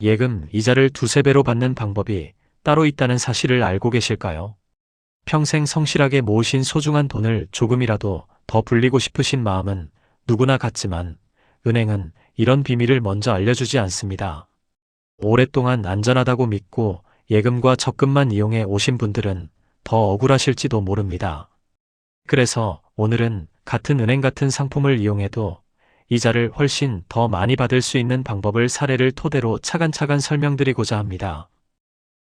예금 이자를 두세 배로 받는 방법이 따로 있다는 사실을 알고 계실까요? 평생 성실하게 모으신 소중한 돈을 조금이라도 더 불리고 싶으신 마음은 누구나 같지만 은행은 이런 비밀을 먼저 알려주지 않습니다. 오랫동안 안전하다고 믿고 예금과 적금만 이용해 오신 분들은 더 억울하실지도 모릅니다. 그래서 오늘은 같은 은행 같은 상품을 이용해도 이자를 훨씬 더 많이 받을 수 있는 방법을 사례를 토대로 차근차근 설명드리고자 합니다.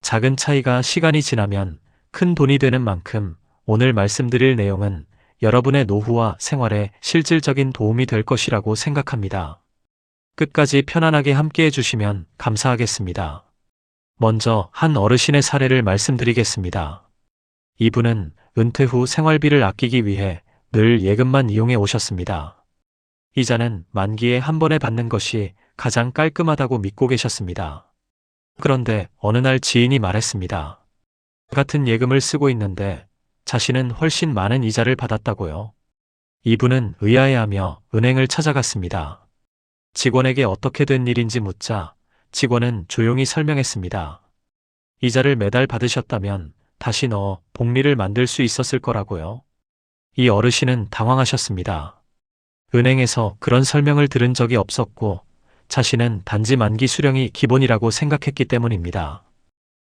작은 차이가 시간이 지나면 큰 돈이 되는 만큼 오늘 말씀드릴 내용은 여러분의 노후와 생활에 실질적인 도움이 될 것이라고 생각합니다. 끝까지 편안하게 함께 해주시면 감사하겠습니다. 먼저 한 어르신의 사례를 말씀드리겠습니다. 이분은 은퇴 후 생활비를 아끼기 위해 늘 예금만 이용해 오셨습니다. 이자는 만기에 한 번에 받는 것이 가장 깔끔하다고 믿고 계셨습니다. 그런데 어느 날 지인이 말했습니다. 같은 예금을 쓰고 있는데 자신은 훨씬 많은 이자를 받았다고요. 이분은 의아해하며 은행을 찾아갔습니다. 직원에게 어떻게 된 일인지 묻자 직원은 조용히 설명했습니다. 이자를 매달 받으셨다면 다시 넣어 복리를 만들 수 있었을 거라고요. 이 어르신은 당황하셨습니다. 은행에서 그런 설명을 들은 적이 없었고 자신은 단지 만기 수령이 기본이라고 생각했기 때문입니다.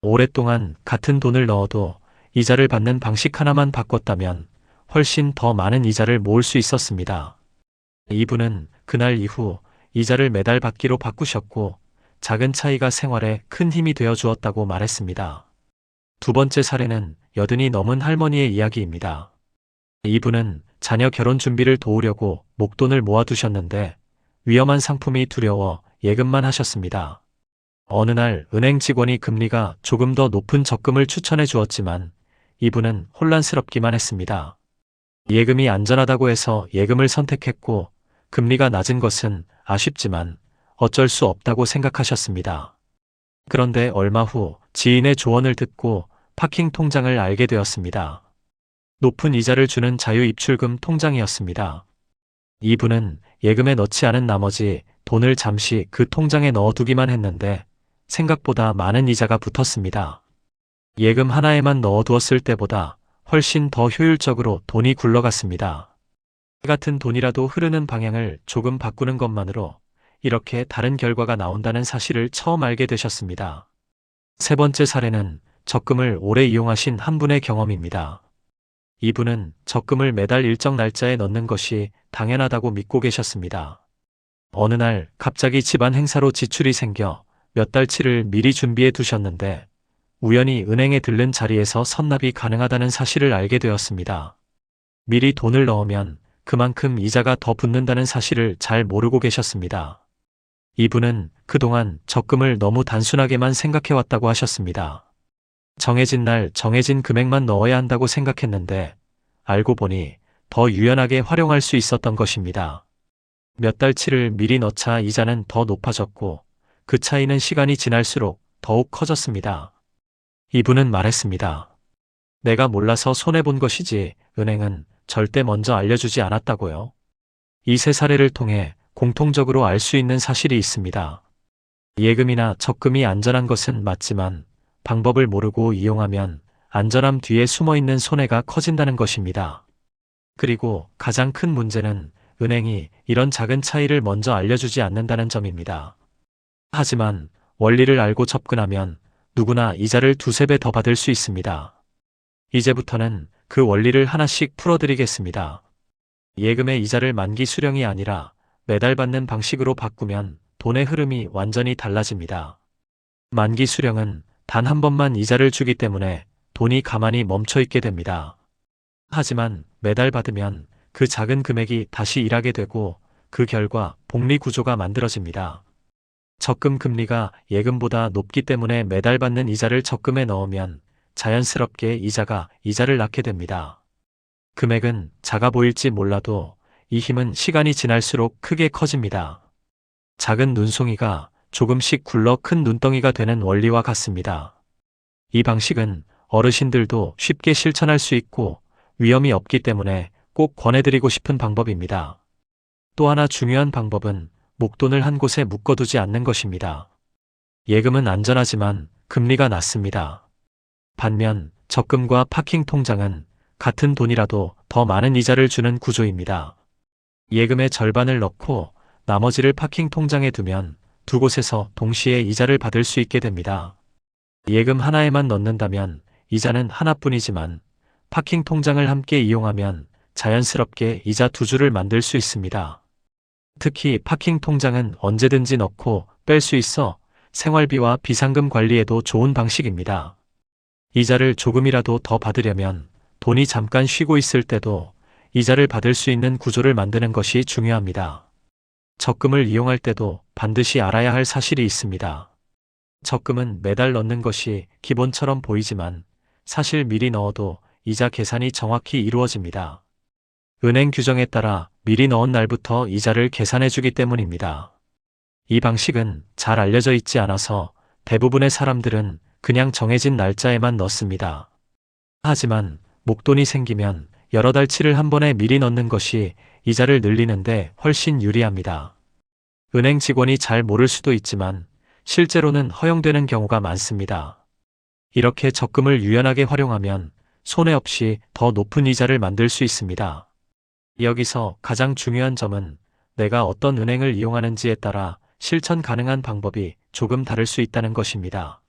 오랫동안 같은 돈을 넣어도 이자를 받는 방식 하나만 바꿨다면 훨씬 더 많은 이자를 모을 수 있었습니다. 이분은 그날 이후 이자를 매달 받기로 바꾸셨고 작은 차이가 생활에 큰 힘이 되어 주었다고 말했습니다. 두 번째 사례는 여든이 넘은 할머니의 이야기입니다. 이분은 자녀 결혼 준비를 도우려고 목돈을 모아두셨는데 위험한 상품이 두려워 예금만 하셨습니다. 어느 날 은행 직원이 금리가 조금 더 높은 적금을 추천해 주었지만 이분은 혼란스럽기만 했습니다. 예금이 안전하다고 해서 예금을 선택했고 금리가 낮은 것은 아쉽지만 어쩔 수 없다고 생각하셨습니다. 그런데 얼마 후 지인의 조언을 듣고 파킹 통장을 알게 되었습니다. 높은 이자를 주는 자유 입출금 통장이었습니다. 이분은 예금에 넣지 않은 나머지 돈을 잠시 그 통장에 넣어두기만 했는데 생각보다 많은 이자가 붙었습니다. 예금 하나에만 넣어두었을 때보다 훨씬 더 효율적으로 돈이 굴러갔습니다. 같은 돈이라도 흐르는 방향을 조금 바꾸는 것만으로 이렇게 다른 결과가 나온다는 사실을 처음 알게 되셨습니다. 세 번째 사례는 적금을 오래 이용하신 한 분의 경험입니다. 이분은 적금을 매달 일정 날짜에 넣는 것이 당연하다고 믿고 계셨습니다. 어느 날 갑자기 집안 행사로 지출이 생겨 몇 달치를 미리 준비해 두셨는데 우연히 은행에 들른 자리에서 선납이 가능하다는 사실을 알게 되었습니다. 미리 돈을 넣으면 그만큼 이자가 더 붙는다는 사실을 잘 모르고 계셨습니다. 이분은 그동안 적금을 너무 단순하게만 생각해왔다고 하셨습니다. 정해진 날 정해진 금액만 넣어야 한다고 생각했는데 알고 보니 더 유연하게 활용할 수 있었던 것입니다. 몇 달치를 미리 넣자 이자는 더 높아졌고 그 차이는 시간이 지날수록 더욱 커졌습니다. 이분은 말했습니다. 내가 몰라서 손해본 것이지 은행은 절대 먼저 알려주지 않았다고요. 이 세 사례를 통해 공통적으로 알 수 있는 사실이 있습니다. 예금이나 적금이 안전한 것은 맞지만 방법을 모르고 이용하면 안전함 뒤에 숨어 있는 손해가 커진다는 것입니다. 그리고 가장 큰 문제는 은행이 이런 작은 차이를 먼저 알려주지 않는다는 점입니다. 하지만 원리를 알고 접근하면 누구나 이자를 두세 배 더 받을 수 있습니다. 이제부터는 그 원리를 하나씩 풀어드리겠습니다. 예금의 이자를 만기 수령이 아니라 매달 받는 방식으로 바꾸면 돈의 흐름이 완전히 달라집니다. 만기 수령은 단 한 번만 이자를 주기 때문에 돈이 가만히 멈춰 있게 됩니다. 하지만 매달 받으면 그 작은 금액이 다시 일하게 되고 그 결과 복리 구조가 만들어집니다. 적금 금리가 예금보다 높기 때문에 매달 받는 이자를 적금에 넣으면 자연스럽게 이자가 이자를 낳게 됩니다. 금액은 작아 보일지 몰라도 이 힘은 시간이 지날수록 크게 커집니다. 작은 눈송이가 조금씩 굴러 큰 눈덩이가 되는 원리와 같습니다. 이 방식은 어르신들도 쉽게 실천할 수 있고 위험이 없기 때문에 꼭 권해드리고 싶은 방법입니다. 또 하나 중요한 방법은 목돈을 한 곳에 묶어두지 않는 것입니다. 예금은 안전하지만 금리가 낮습니다. 반면 적금과 파킹 통장은 같은 돈이라도 더 많은 이자를 주는 구조입니다. 예금의 절반을 넣고 나머지를 파킹 통장에 두면 두 곳에서 동시에 이자를 받을 수 있게 됩니다. 예금 하나에만 넣는다면 이자는 하나뿐이지만 파킹 통장을 함께 이용하면 자연스럽게 이자 두 줄을 만들 수 있습니다. 특히 파킹 통장은 언제든지 넣고 뺄 수 있어 생활비와 비상금 관리에도 좋은 방식입니다. 이자를 조금이라도 더 받으려면 돈이 잠깐 쉬고 있을 때도 이자를 받을 수 있는 구조를 만드는 것이 중요합니다. 적금을 이용할 때도 반드시 알아야 할 사실이 있습니다. 적금은 매달 넣는 것이 기본처럼 보이지만 사실 미리 넣어도 이자 계산이 정확히 이루어집니다. 은행 규정에 따라 미리 넣은 날부터 이자를 계산해 주기 때문입니다. 이 방식은 잘 알려져 있지 않아서 대부분의 사람들은 그냥 정해진 날짜에만 넣습니다. 하지만 목돈이 생기면 여러 달치를 한 번에 미리 넣는 것이 이자를 늘리는데 훨씬 유리합니다. 은행 직원이 잘 모를 수도 있지만 실제로는 허용되는 경우가 많습니다. 이렇게 적금을 유연하게 활용하면 손해 없이 더 높은 이자를 만들 수 있습니다. 여기서 가장 중요한 점은 내가 어떤 은행을 이용하는지에 따라 실천 가능한 방법이 조금 다를 수 있다는 것입니다.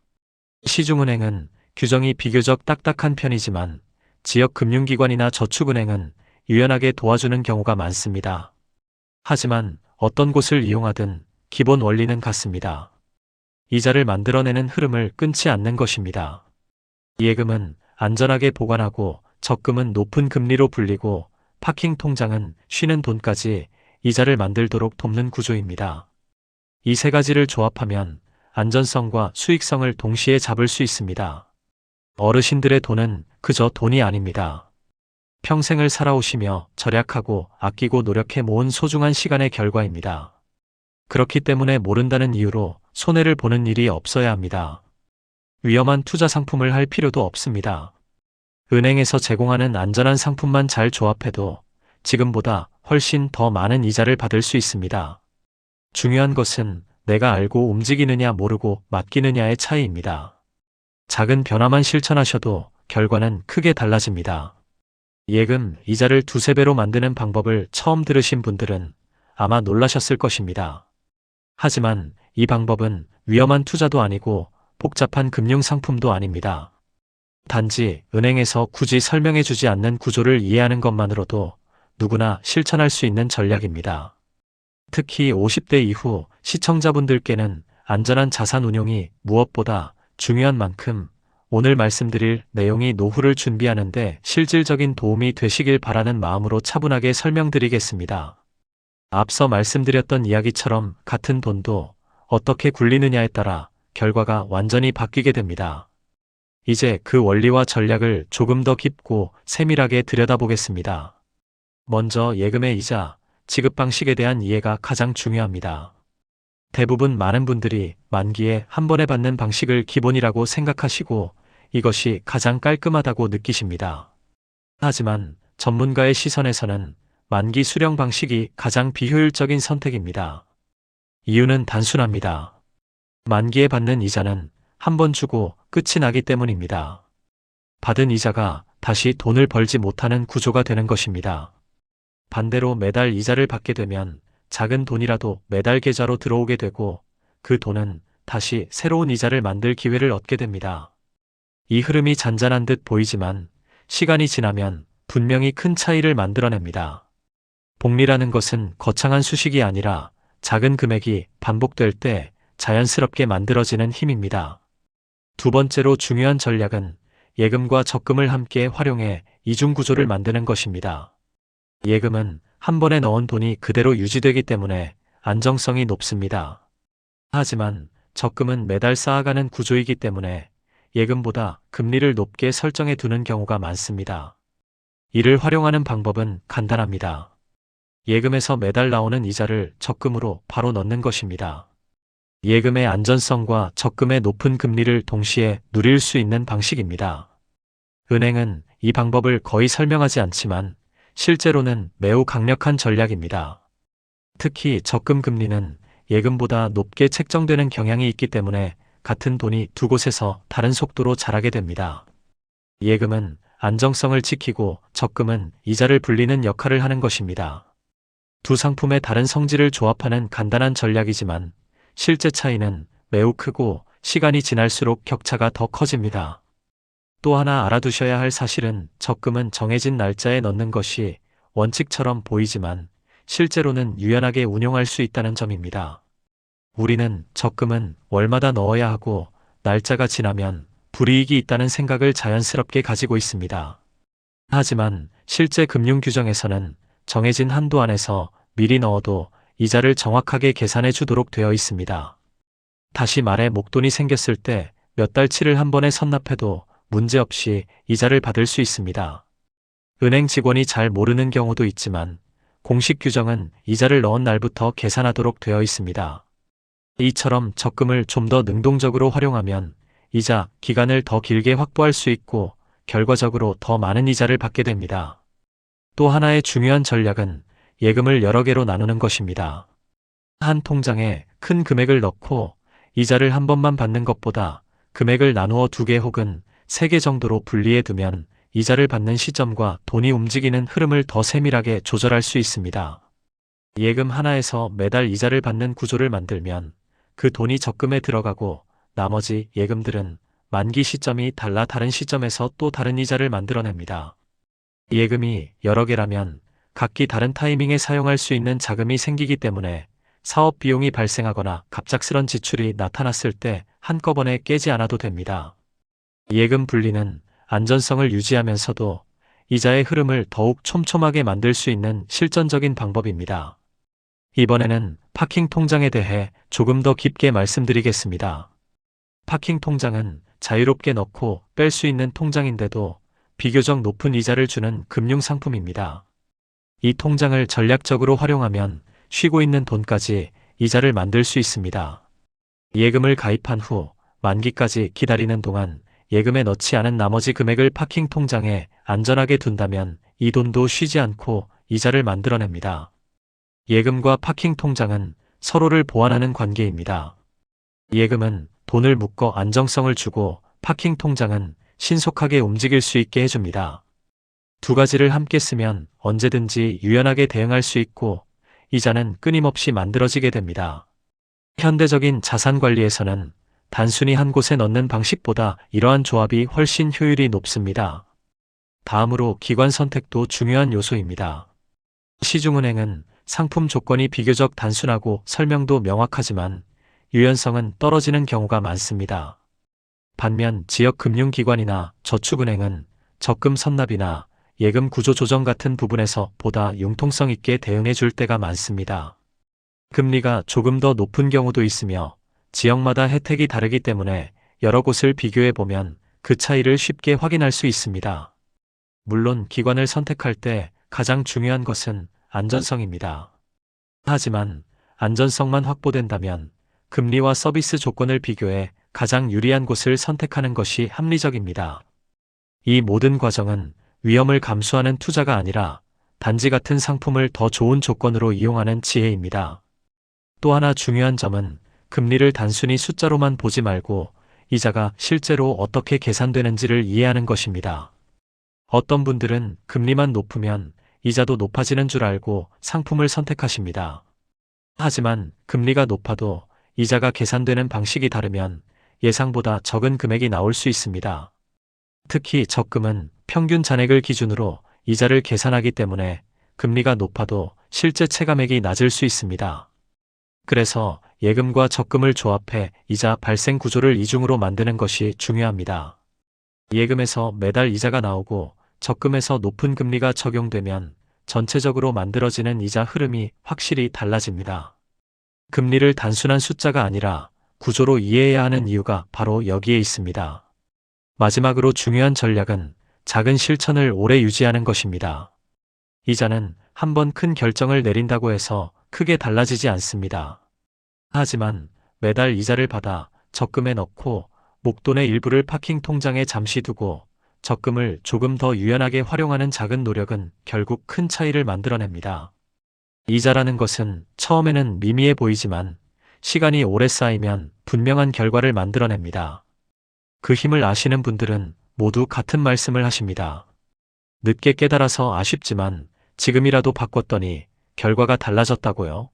시중은행은 규정이 비교적 딱딱한 편이지만 지역 금융기관이나 저축은행은 유연하게 도와주는 경우가 많습니다. 하지만 어떤 곳을 이용하든 기본 원리는 같습니다. 이자를 만들어내는 흐름을 끊지 않는 것입니다. 예금은 안전하게 보관하고 적금은 높은 금리로 불리고 파킹 통장은 쉬는 돈까지 이자를 만들도록 돕는 구조입니다. 이 세 가지를 조합하면 안전성과 수익성을 동시에 잡을 수 있습니다. 어르신들의 돈은 그저 돈이 아닙니다. 평생을 살아오시며 절약하고 아끼고 노력해 모은 소중한 시간의 결과입니다. 그렇기 때문에 모른다는 이유로 손해를 보는 일이 없어야 합니다. 위험한 투자 상품을 할 필요도 없습니다. 은행에서 제공하는 안전한 상품만 잘 조합해도 지금보다 훨씬 더 많은 이자를 받을 수 있습니다. 중요한 것은 내가 알고 움직이느냐 모르고 맡기느냐의 차이입니다. 작은 변화만 실천하셔도 결과는 크게 달라집니다. 예금 이자를 두세 배로 만드는 방법을 처음 들으신 분들은 아마 놀라셨을 것입니다. 하지만 이 방법은 위험한 투자도 아니고 복잡한 금융 상품도 아닙니다. 단지 은행에서 굳이 설명해 주지 않는 구조를 이해하는 것만으로도 누구나 실천할 수 있는 전략입니다. 특히 50대 이후 시청자분들께는 안전한 자산 운용이 무엇보다 중요한 만큼 오늘 말씀드릴 내용이 노후를 준비하는데 실질적인 도움이 되시길 바라는 마음으로 차분하게 설명드리겠습니다. 앞서 말씀드렸던 이야기처럼 같은 돈도 어떻게 굴리느냐에 따라 결과가 완전히 바뀌게 됩니다. 이제 그 원리와 전략을 조금 더 깊고 세밀하게 들여다보겠습니다. 먼저 예금의 이자, 지급 방식에 대한 이해가 가장 중요합니다. 대부분 많은 분들이 만기에 한 번에 받는 방식을 기본이라고 생각하시고 이것이 가장 깔끔하다고 느끼십니다. 하지만 전문가의 시선에서는 만기 수령 방식이 가장 비효율적인 선택입니다. 이유는 단순합니다. 만기에 받는 이자는 한 번 주고 끝이 나기 때문입니다. 받은 이자가 다시 돈을 벌지 못하는 구조가 되는 것입니다. 반대로 매달 이자를 받게 되면 작은 돈이라도 매달 계좌로 들어오게 되고 그 돈은 다시 새로운 이자를 만들 기회를 얻게 됩니다. 이 흐름이 잔잔한 듯 보이지만 시간이 지나면 분명히 큰 차이를 만들어냅니다. 복리라는 것은 거창한 수식이 아니라 작은 금액이 반복될 때 자연스럽게 만들어지는 힘입니다. 두 번째로 중요한 전략은 예금과 적금을 함께 활용해 이중 구조를 만드는 것입니다. 예금은 한 번에 넣은 돈이 그대로 유지되기 때문에 안정성이 높습니다. 하지만 적금은 매달 쌓아가는 구조이기 때문에 예금보다 금리를 높게 설정해 두는 경우가 많습니다. 이를 활용하는 방법은 간단합니다. 예금에서 매달 나오는 이자를 적금으로 바로 넣는 것입니다. 예금의 안전성과 적금의 높은 금리를 동시에 누릴 수 있는 방식입니다. 은행은 이 방법을 거의 설명하지 않지만 실제로는 매우 강력한 전략입니다. 특히 적금 금리는 예금보다 높게 책정되는 경향이 있기 때문에 같은 돈이 두 곳에서 다른 속도로 자라게 됩니다. 예금은 안정성을 지키고 적금은 이자를 불리는 역할을 하는 것입니다. 두 상품의 다른 성질을 조합하는 간단한 전략이지만 실제 차이는 매우 크고 시간이 지날수록 격차가 더 커집니다. 또 하나 알아두셔야 할 사실은 적금은 정해진 날짜에 넣는 것이 원칙처럼 보이지만 실제로는 유연하게 운용할 수 있다는 점입니다. 우리는 적금은 월마다 넣어야 하고 날짜가 지나면 불이익이 있다는 생각을 자연스럽게 가지고 있습니다. 하지만 실제 금융 규정에서는 정해진 한도 안에서 미리 넣어도 이자를 정확하게 계산해 주도록 되어 있습니다. 다시 말해 목돈이 생겼을 때 몇 달치를 한 번에 선납해도 문제없이 이자를 받을 수 있습니다. 은행 직원이 잘 모르는 경우도 있지만 공식 규정은 이자를 넣은 날부터 계산하도록 되어 있습니다. 이처럼 적금을 좀 더 능동적으로 활용하면 이자 기간을 더 길게 확보할 수 있고 결과적으로 더 많은 이자를 받게 됩니다. 또 하나의 중요한 전략은 예금을 여러 개로 나누는 것입니다. 한 통장에 큰 금액을 넣고 이자를 한 번만 받는 것보다 금액을 나누어 두 개 혹은 세개 정도로 분리해 두면 이자를 받는 시점과 돈이 움직이는 흐름을 더 세밀하게 조절할 수 있습니다. 예금 하나에서 매달 이자를 받는 구조를 만들면 그 돈이 적금에 들어가고 나머지 예금들은 만기 시점이 달라 다른 시점에서 또 다른 이자를 만들어냅니다. 예금이 여러 개라면 각기 다른 타이밍에 사용할 수 있는 자금이 생기기 때문에 사업 비용이 발생하거나 갑작스런 지출이 나타났을 때 한꺼번에 깨지 않아도 됩니다. 예금 분리는 안전성을 유지하면서도 이자의 흐름을 더욱 촘촘하게 만들 수 있는 실전적인 방법입니다. 이번에는 파킹 통장에 대해 조금 더 깊게 말씀드리겠습니다. 파킹 통장은 자유롭게 넣고 뺄 수 있는 통장인데도 비교적 높은 이자를 주는 금융 상품입니다. 이 통장을 전략적으로 활용하면 쉬고 있는 돈까지 이자를 만들 수 있습니다. 예금을 가입한 후 만기까지 기다리는 동안 예금에 넣지 않은 나머지 금액을 파킹 통장에 안전하게 둔다면 이 돈도 쉬지 않고 이자를 만들어냅니다. 예금과 파킹 통장은 서로를 보완하는 관계입니다. 예금은 돈을 묶어 안정성을 주고 파킹 통장은 신속하게 움직일 수 있게 해줍니다. 두 가지를 함께 쓰면 언제든지 유연하게 대응할 수 있고 이자는 끊임없이 만들어지게 됩니다. 현대적인 자산 관리에서는 단순히 한 곳에 넣는 방식보다 이러한 조합이 훨씬 효율이 높습니다. 다음으로 기관 선택도 중요한 요소입니다. 시중은행은 상품 조건이 비교적 단순하고 설명도 명확하지만 유연성은 떨어지는 경우가 많습니다. 반면 지역 금융기관이나 저축은행은 적금 선납이나 예금 구조 조정 같은 부분에서 보다 융통성 있게 대응해 줄 때가 많습니다. 금리가 조금 더 높은 경우도 있으며 지역마다 혜택이 다르기 때문에 여러 곳을 비교해 보면 그 차이를 쉽게 확인할 수 있습니다. 물론 기관을 선택할 때 가장 중요한 것은 안전성입니다. 하지만 안전성만 확보된다면 금리와 서비스 조건을 비교해 가장 유리한 곳을 선택하는 것이 합리적입니다. 이 모든 과정은 위험을 감수하는 투자가 아니라 단지 같은 상품을 더 좋은 조건으로 이용하는 지혜입니다. 또 하나 중요한 점은 금리를 단순히 숫자로만 보지 말고 이자가 실제로 어떻게 계산되는지를 이해하는 것입니다. 어떤 분들은 금리만 높으면 이자도 높아지는 줄 알고 상품을 선택하십니다. 하지만 금리가 높아도 이자가 계산되는 방식이 다르면 예상보다 적은 금액이 나올 수 있습니다. 특히 적금은 평균 잔액을 기준으로 이자를 계산하기 때문에 금리가 높아도 실제 체감액이 낮을 수 있습니다. 그래서 예금과 적금을 조합해 이자 발생 구조를 이중으로 만드는 것이 중요합니다. 예금에서 매달 이자가 나오고 적금에서 높은 금리가 적용되면 전체적으로 만들어지는 이자 흐름이 확실히 달라집니다. 금리를 단순한 숫자가 아니라 구조로 이해해야 하는 이유가 바로 여기에 있습니다. 마지막으로 중요한 전략은 작은 실천을 오래 유지하는 것입니다. 이자는 한 번 큰 결정을 내린다고 해서 크게 달라지지 않습니다. 하지만 매달 이자를 받아 적금에 넣고 목돈의 일부를 파킹 통장에 잠시 두고 적금을 조금 더 유연하게 활용하는 작은 노력은 결국 큰 차이를 만들어냅니다. 이자라는 것은 처음에는 미미해 보이지만 시간이 오래 쌓이면 분명한 결과를 만들어냅니다. 그 힘을 아시는 분들은 모두 같은 말씀을 하십니다. 늦게 깨달아서 아쉽지만 지금이라도 바꿨더니 결과가 달라졌다고요.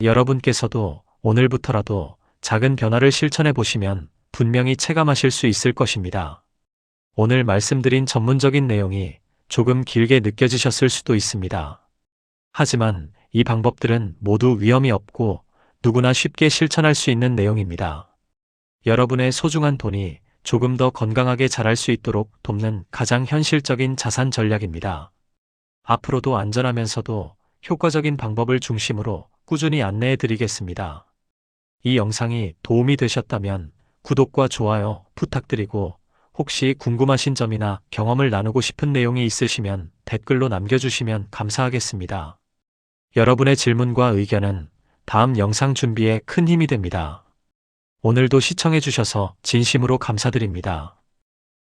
여러분께서도 오늘부터라도 작은 변화를 실천해 보시면 분명히 체감하실 수 있을 것입니다. 오늘 말씀드린 전문적인 내용이 조금 길게 느껴지셨을 수도 있습니다. 하지만 이 방법들은 모두 위험이 없고 누구나 쉽게 실천할 수 있는 내용입니다. 여러분의 소중한 돈이 조금 더 건강하게 자랄 수 있도록 돕는 가장 현실적인 자산 전략입니다. 앞으로도 안전하면서도 효과적인 방법을 중심으로 꾸준히 안내해 드리겠습니다. 이 영상이 도움이 되셨다면 구독과 좋아요 부탁드리고 혹시 궁금하신 점이나 경험을 나누고 싶은 내용이 있으시면 댓글로 남겨주시면 감사하겠습니다. 여러분의 질문과 의견은 다음 영상 준비에 큰 힘이 됩니다. 오늘도 시청해주셔서 진심으로 감사드립니다.